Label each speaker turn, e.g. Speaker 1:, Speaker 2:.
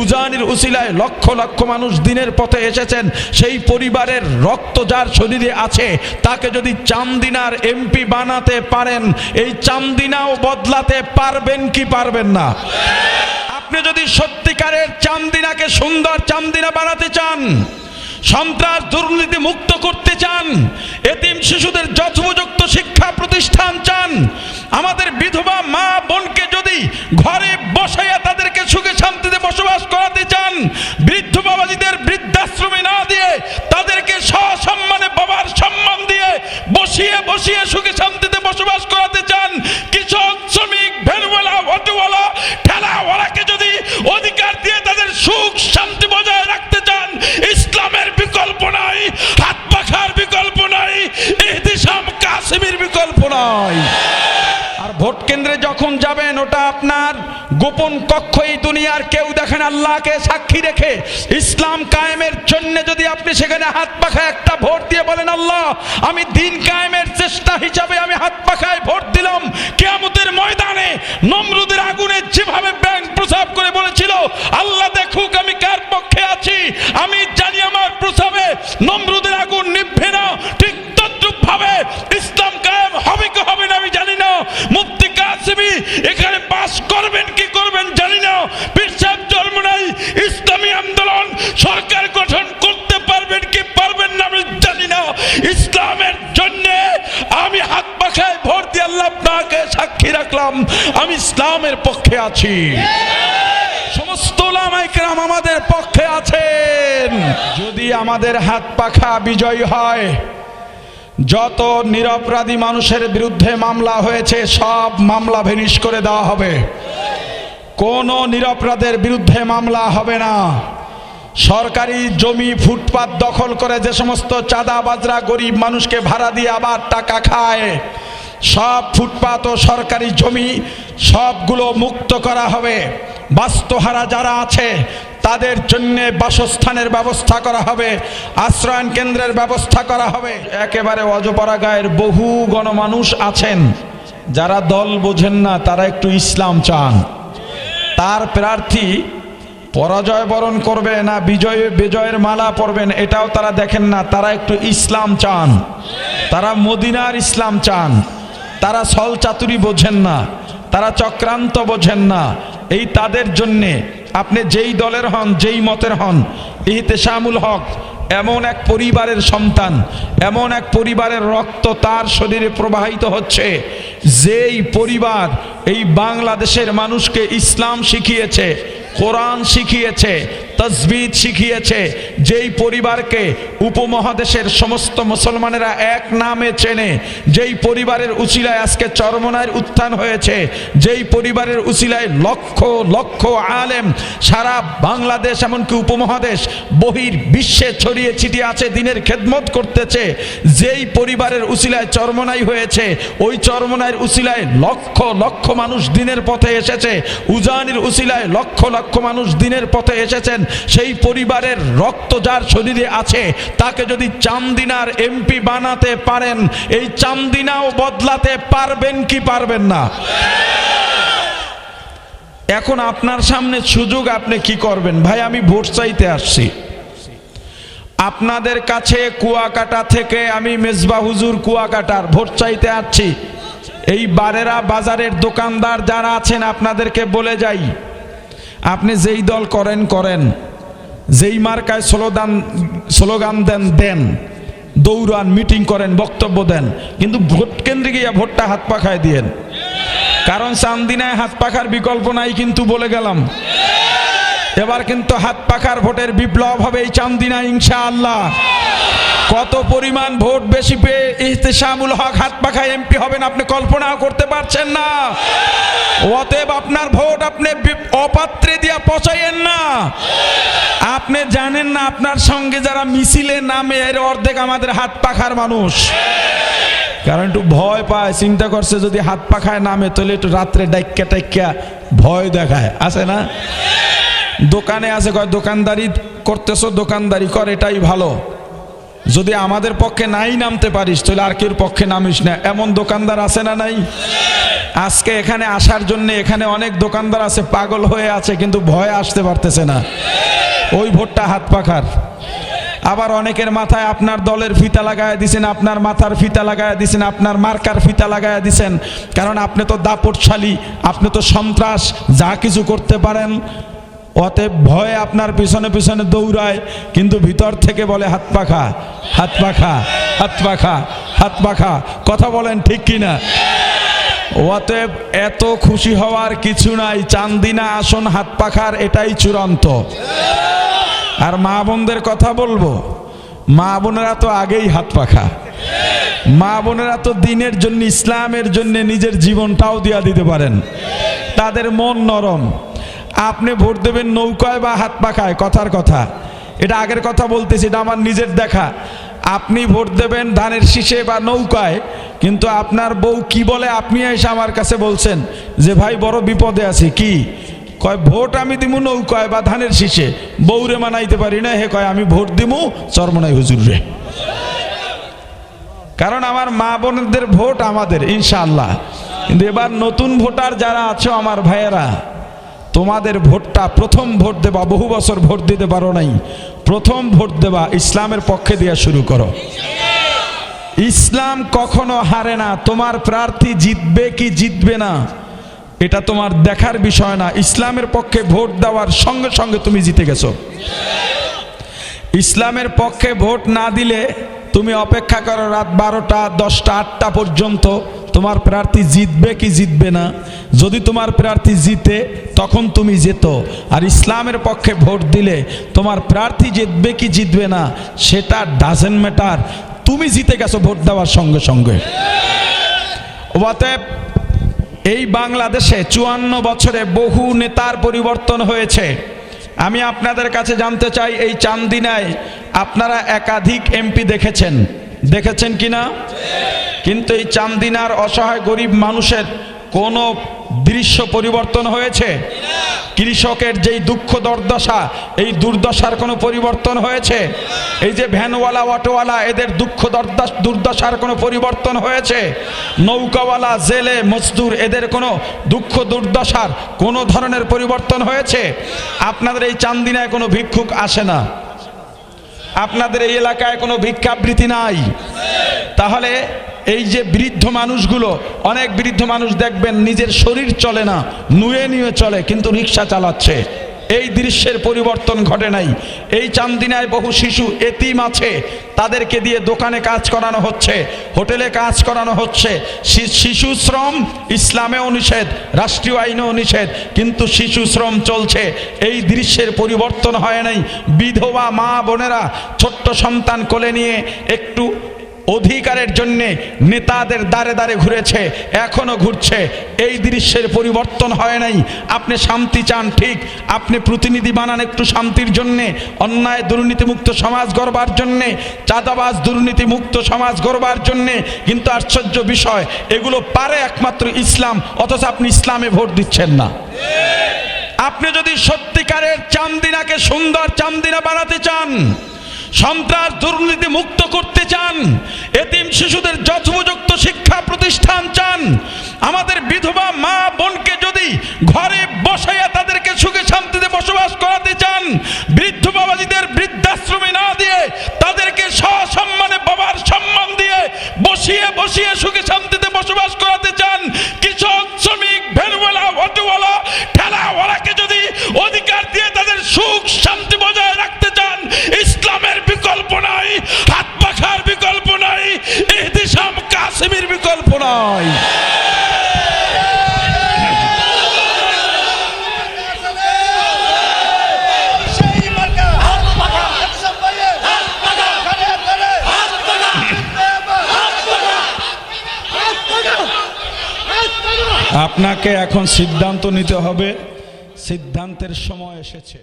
Speaker 1: উজানির উসিলায় লক্ষ লক্ষ মানুষ দিনের পথে এসেছেন, সেই পরিবারের রক্ত যার শরীরে আছে, তাকে যদি চান্দিনার এমপি বানাতে পারেন, এই চান্দিনাও বদলাতে পারবেন কি পারবেন না? আপনি যদি সত্যিকারের চান্দিনাকে সুন্দর চান্দিনা বানাতে চান, সন্ত্রাস দুর্নীতি মুক্ত করতে চান, এতিম শিশুদের যথোপযুক্ত শিক্ষা প্রতিষ্ঠান চান, আমাদের বিধবা মা বোনকে যদি ঘরে শান্তিতে বসবাস করাতে চান, বৃদ্ধ বাবাজিদের বৃদ্ধাশ্রমে না দিয়ে তাদেরকে সসম্মানে বাবার সম্মান দিয়ে বসিয়ে বসিয়ে সুখে শান্তিতে বসবাস করাতে চান, কৃষক, শ্রমিক ভেনওয়ালা অটোওয়ালা, ঠেলাওয়ালাকে যদি অধিকার দিয়ে তাদের সুখ, শান্তি বজায় রাখতে চান, ইসলামের বিকল্প নাই, হাত পাখার বিকল্প নাই, ইহতিসাম কাসিমের বিকল্প নাই। আর ভোট কেন্দ্রে যখন যাবেন, ওটা আপনার গোপন কক্ষ এই দুনিয়ার কেউ দেখেন আল্লাহকে সাক্ষী রেখে ইসলাম কায়েমের জন্য যদি আপনি সেখানে হাত পাখায় একটা ভোট দিয়ে বলেন, আল্লাহ, আমি দিন কায়েমের চেষ্টা হিসাবে আমি হাত পাখায় ভোট দিলাম, কেয়ামতের ময়দানে নমরুদের আগুনে যেভাবে ব্যাংক প্রসাব করে বলেছিল আল্লাহ দেখুক আমি কার পক্ষে আছি আমি জানি আমার প্রসাবে নমরুদের আগুন নিভবে না ঠিক তদ্রুপ ভাবে ইসলাম কায়েম হবে কি হবে না আমি জানি না মুফতি কাসিমি এখানে পাস করবেন কি করবেন জানি না পীর সাহেব জন্ম নাই ইসলামী আন্দোলন সরকার গঠন করতে পারবেন কি পারবেন না আমি জানি না ইসলামের জন্য আমি হাত পাখায় ভোট দিয়ে আল্লাহ আপনাকে সাক্ষী রাখলাম আমি ইসলামের পক্ষে আছি। সমস্ত ওলামাইকরাম আমাদের পক্ষে আছেন। যদি আমাদের হাত পাখা বিজয়ী হয়, যত নিরপরাধী মানুষের বিরুদ্ধে মামলা হয়েছে, সব মামলা ভেনিশ করে দেওয়া হবে। কোনো নিরপরাধের বিরুদ্ধে মামলা হবে না। সরকারি জমি ফুটপাত দখল করে যে সমস্ত চাঁদা বাজরা গরিব মানুষকে ভাড়া দিয়ে আবার টাকা খায় সব ফুটপাত ও সরকারি জমি সবগুলো মুক্ত করা হবে। বাস্তুহারা যারা আছে, তাদের জন্য বাসস্থানের ব্যবস্থা করা হবে, আশ্রয়ন কেন্দ্রের ব্যবস্থা করা হবে। একেবারে অজপাড়া গায়ের বহু গণমানুষ আছেন। যারা দল বোঝেন না, তারা একটু ইসলাম চান। তার প্রার্থী পরাজয় বরণ করবে না বিজয়, বিজয়ের মালা পরবেন, এটাও তারা দেখেন না, তারা একটু ইসলাম চান। তারা মদিনার ইসলাম চান। তারা সল চাতুরি বোঝেন না, তারা চক্রান্ত বোঝেন না। এই তাদের জন্যে আপনি যেই দলের হন, যেই মতের হন ইহতেশামুল হক, এমন এক পরিবারের সন্তান, এমন এক পরিবারের রক্ত তার শরীরে প্রবাহিত হচ্ছে, যেই পরিবার এই বাংলাদেশের মানুষকে ইসলাম শিখিয়েছে, কোরআন শিখিয়েছে তসবিদ শিখিয়েছে, যেই পরিবারকে উপমহাদেশের সমস্ত মুসলমানেরা এক নামে চেনে, যেই পরিবারের উচিলায় আজকে চরমনায় উত্থান হয়েছে, যেই পরিবারের উচিলায় লক্ষ লক্ষ আলেম সারা বাংলাদেশ এমনকি উপমহাদেশ বহির বিশ্বে ছড়িয়ে ছিটিয়ে আছে, দিনের খেদমত করতেছে, যেই পরিবারের উচিলায় চরমনাই হয়েছে, ওই চরমনাইয়ের উচিলায় লক্ষ লক্ষ মানুষ দিনের পথে এসেছে, উজানির উচিলায় লক্ষ লক্ষ মানুষ দিনের পথে এসেছেন সেই পরিবারের রক্ত যার শরীরে আছে, তাকে যদি চান্দিনার এমপি বানাতে পারেন, এই চান্দিনাও বদলাতে পারবেন কি পারবেন না? এখন আপনার সামনে সুযোগ আপনি কি করবেন? ভাই, আমি ভোট চাইতে আসছি। আপনাদের কাছে কুয়াকাটা থেকে আমি মেজবা হুজুর কুয়াকাটার ভোট চাইতে আসছি। এই বারেরা বাজারের দোকানদার যারা আছেন, আপনাদেরকে বলে যাই আপনি যেই দল করেন করেন। যেই মার্কায় স্লোগান স্লোগান দেন দেন। দৌড়ান, মিটিং করেন, বক্তব্য দেন। কিন্তু ভোট কেন্দ্রে গিয়ে ভোটটা হাত পাখায় দিয়েন। কারণ চান্দিনায় হাত পাখার বিকল্প নাই কিন্তু বলে গেলাম। এবার কিন্তু হাত পাখার ভোটের বিপ্লব হবে এই চান্দিনা ইনশা আল্লাহ কত পরিমাণ ভোট বেশি পেয়ে ইহতেশামুল হক হাত পাখায় এমপি হবেন, আপনি কল্পনাও করতে পারছেন না। অতএব আপনার ভোট আপনি অপাত্রে দিয়া পচাইয়েন না। আপনি জানেন না, আপনার সঙ্গে যারা মিছিলে নামে, এর অর্ধেক আমাদের হাত পাখার মানুষ। কারণ একটু ভয় পায়, চিন্তা করছে যদি হাত পাখায় নামে, তাহলে একটু রাত্রে ডাইক্কা টাইক্কা ভয় দেখায়। আছে না? দোকানে আছে, কয়, দোকানদারি করতেছো, দোকানদারি কর, এটাই ভালো। যদি আমাদের পক্ষে নাই নামতে পারিস, তাহলে আর কেউ পক্ষে নামিস না। এমন দোকানদার আছে না নাই? আজকে এখানে আসার জন্য এখানে অনেক দোকানদার আছে, পাগল হয়ে আছে, কিন্তু ভয়ে আসতে পারতেছে না। ওই ভোটটা হাত পাখার। আবার অনেকের মাথায় আপনার দলের ফিতা লাগায় দিছেন, আপনার মাথার ফিতা লাগায় দিছেন, আপনার মার্কার ফিতা লাগায় দিছেন। কারণ আপনি তো দাপটশালী, আপনি তো সন্ত্রাস, যা কিছু করতে পারেন অতএব ভয়ে আপনার পিছনে পিছনে দৌড়ায়, কিন্তু ভিতর থেকে বলে, হাত পাখা হাত পাখা হাত পাখা হাত পাখা। কথা বলেন ঠিক কিনা? অতএব এত খুশি হওয়ার কিছু নাই। চান্দিনা আসন, হাত পাখার, এটাই চূড়ান্ত। আর মা বোনদের কথা বলব, মা বোনেরা তো আগেই হাত পাখা। মা বোনেরা তো দিনের জন্য, ইসলামের জন্য নিজের জীবনটাও দিয়া দিতে পারেন। তাদের মন নরম। আপনি ভোট দেবেন নৌকায় বা হাত পাখায়, কথার কথা। এটা আগের কথা বলতেছি, এটা আমার নিজের দেখা। আপনি ভোট দেবেন ধানের শীষে বা নৌকায়, কিন্তু আপনার বউ কি বলে আপনি এসে আমার কাছে বলছেন যে, ভাই, বড় বিপদে আছি। কি? কয়, ভোট আমি দিমু নৌকায় বা ধানের শীষে। বউরে মানাইতে পারি না, হে কয়, আমি ভোট দিমু চরমনাই হুজুর রে। কারণ আমার মা বোনদের ভোট আমাদের, ইনশাআল্লাহ। কিন্তু এবার নতুন ভোটার যারা আছো, আমার ভাইয়েরা তোমাদের ভোটটা প্রথম ভোট দেবা, বহু বছর ভোট দিতে পারো নাই। প্রথম ভোট দেবা, ইসলামের পক্ষে দেওয়া শুরু করো। ইসলাম কখনো হারে না, তোমার প্রার্থী জিতবে কি জিতবে না, এটা তোমার দেখার বিষয় না। ইসলামের পক্ষে ভোট দেওয়ার সঙ্গে সঙ্গে তুমি জিতে গেছো। ইসলামের পক্ষে ভোট না দিলে তুমি অপেক্ষা করো রাত বারোটা, দশটা, আটটা পর্যন্ত। তোমার প্রার্থী জিতবে কি জিতবে না? যদি তোমার প্রার্থী জিতে, তখন তুমি যেত আর ইসলামের পক্ষে ভোট দিলে তোমার প্রার্থী জিতবে কি জিতবে না, সেটা ডাজেন্ট ম্যাটার তুমি জিতে গেছো ভোট দেওয়ার সঙ্গে সঙ্গে। অতএব এই বাংলাদেশে চুয়ান্ন বছরে বহু নেতার পরিবর্তন হয়েছে। আমি আপনাদের কাছে জানতে চাই, এই চান্দিনায় আপনারা একাধিক এমপি দেখেছেন। দেখেছেন কিনা? কিন্তু এই চান্দিনার অসহায় গরিব মানুষের কোনো দৃশ্য পরিবর্তন হয়েছে? কৃষকের যেই দুঃখ দুর্দশা, এই দুর্দশার কোনো পরিবর্তন হয়েছে? এই যে ভ্যানওয়ালা, অটোওয়ালা, এদের দুঃখ দুর্দশ- দুর্দশার কোনো পরিবর্তন হয়েছে? নৌকাওয়ালা, জেলে, মজদুর, এদের কোনো দুঃখ দুর্দশার কোনো ধরনের পরিবর্তন হয়েছে? আপনাদের এই চান্দিনায় কোনো ভিক্ষুক আসে না? আপনাদের এই এলাকায় কোনো ভিক্ষাবৃত্তি নাই? তাহলে এই যে বৃদ্ধ মানুষগুলো, অনেক বৃদ্ধ মানুষ দেখবেন নিজের শরীর চলে না, নুয়ে নিয়ে চলে, কিন্তু রিক্সা চালাচ্ছে। এই দৃশ্যের পরিবর্তন ঘটে নাই। এই চান্দিনায় বহু শিশু, এতিম আছে, তাদেরকে দিয়ে দোকানে কাজ করানো হচ্ছে, হোটেলে কাজ করানো হচ্ছে। শিশু শ্রম ইসলামেও নিষেধ, রাষ্ট্রীয় আইনেও নিষেধ, কিন্তু শিশু শ্রম চলছে। এই দৃশ্যের পরিবর্তন হয় নাই। বিধবা মা বোনেরা ছোট্ট সন্তান কোলে নিয়ে একটু অধিকারের জন্য নেতাদের দাঁড়ে দাঁড়ে ঘুরেছে, এখনও ঘুরছে। এই দৃশ্যের পরিবর্তন হয় নাই। আপনি শান্তি চান, ঠিক। আপনি প্রতিনিধি বানান একটু শান্তির জন্যে, অন্যায় দুর্নীতিমুক্ত সমাজ গড়বার জন্যে, চাঁদাবাজ দুর্নীতিমুক্ত সমাজ গড়বার জন্যে। কিন্তু আশ্চর্য বিষয়, এগুলো পারে একমাত্র ইসলাম, অথচ আপনি ইসলামে ভোট দিচ্ছেন না। আপনি যদি সত্যিকারের চান্দিনাকে সুন্দর চান্দিনা বানাতে চান সন্ত্রাস দুর্নীতি মুক্ত করতে চান, এতিম শিশুদের যথোপযুক্ত শিক্ষা প্রতিষ্ঠান চান, আমাদের বিধবা মা বোনকে যদি ঘরে বসাইয়া তাদেরকে সুখে শান্তিতে বসবাস করাতে চান, বৃদ্ধ বাবাজিদের বৃদ্ধাশ্রমে না দিয়ে তাদেরকে সসম্মানে বাবার সম্মান দিয়ে বসিয়ে বসিয়ে সুখে শান্তিতে বসবাস আপনাকে এখন সিদ্ধান্ত নিতে হবে। সিদ্ধান্তের সময় এসেছে।